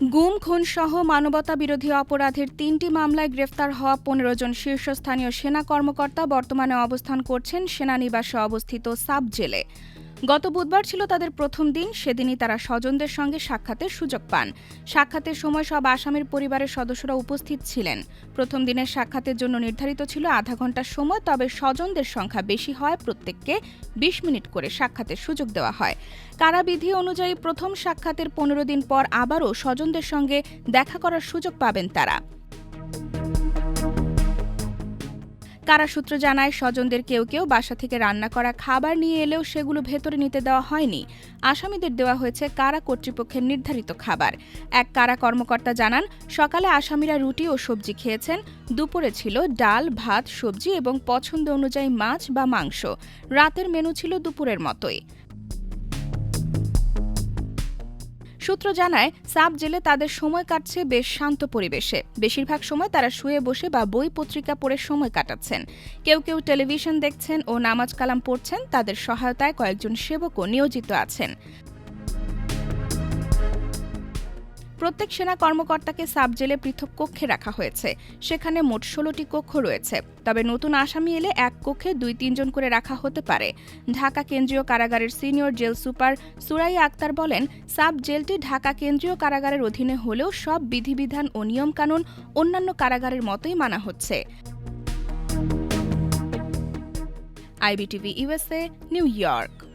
গুম খুন সহ মানবতা বিরোধী অপরাধের তিনটি মামলায় গ্রেফতার হওয়া পনেরো জন শীর্ষস্থানীয় সেনা কর্মকর্তা বর্তমানে অবস্থান করছেন সেনানিবাসে অবস্থিত সাব জেলে। গত বুধবার ছিল তাদের প্রথম দিন, সেদিনই তারা স্বজনদের সঙ্গে সাক্ষাতের সুযোগ পান। সাক্ষাতের সময় সব আসামির পরিবারের সদস্যরা উপস্থিত ছিলেন। প্রথম দিনের সাক্ষাতের জন্য নির্ধারিত ছিল আধা ঘণ্টার সময়, তবে স্বজনদের সংখ্যা বেশি হয় প্রত্যেককে বিশ মিনিট করে সাক্ষাতের সুযোগ দেওয়া হয়। কারাবিধি অনুযায়ী প্রথম সাক্ষাতের পনেরো দিন পর আবারও স্বজনদের সঙ্গে দেখা করার সুযোগ পাবেন তারা। কারা সূত্র জানায়, স্বজনদের কেউ কেউ বাসা থেকে রান্না করা খাবার নিয়ে এলেও সেগুলো ভেতরে নিতে দেওয়া হয়নি। আসামিদের দেওয়া হয়েছে কারা কর্তৃপক্ষের নির্ধারিত খাবার। এক কারা কর্মকর্তা জানান, সকালে আসামিরা রুটি ও সবজি খেয়েছেন। দুপুরে ছিল ডাল, ভাত, সবজি এবং পছন্দ অনুযায়ী মাছ বা মাংস। রাতের মেনু ছিল দুপুরের মতোই। সূত্র জানায়, সাব জেলে তাদের সময় কাটছে বেশ শান্ত পরিবেশে। বেশিরভাগ সময় তারা শুয়ে বসে বা বই পত্রিকা পড়ে সময় কাটাচ্ছেন। কেউ কেউ টেলিভিশন দেখছেন ও নামাজ কালাম পড়ছেন, তাদের সহায়তায় কয়েকজন সেবকও নিয়োজিত আছেন। প্রত্যেক সেনা কর্মকর্তাকে সাব জেলে পৃথক কক্ষে রাখা হয়েছে। সেখানে মোট ষোলোটি কক্ষ রয়েছে। তবে নতুন আসামি এলে এক কক্ষে দুই তিনজন করে রাখা হতে পারে। ঢাকা কেন্দ্রীয় কারাগারের senior jail super Suraiya Akter বলেন, সাব জেলটি ঢাকা কেন্দ্রীয় কারাগারের অধীনে হলেও সব বিধিবিধান ও নিয়মকানুন অন্যান্য কারাগারের মতোই মানা হচ্ছে। IBTV USA New York.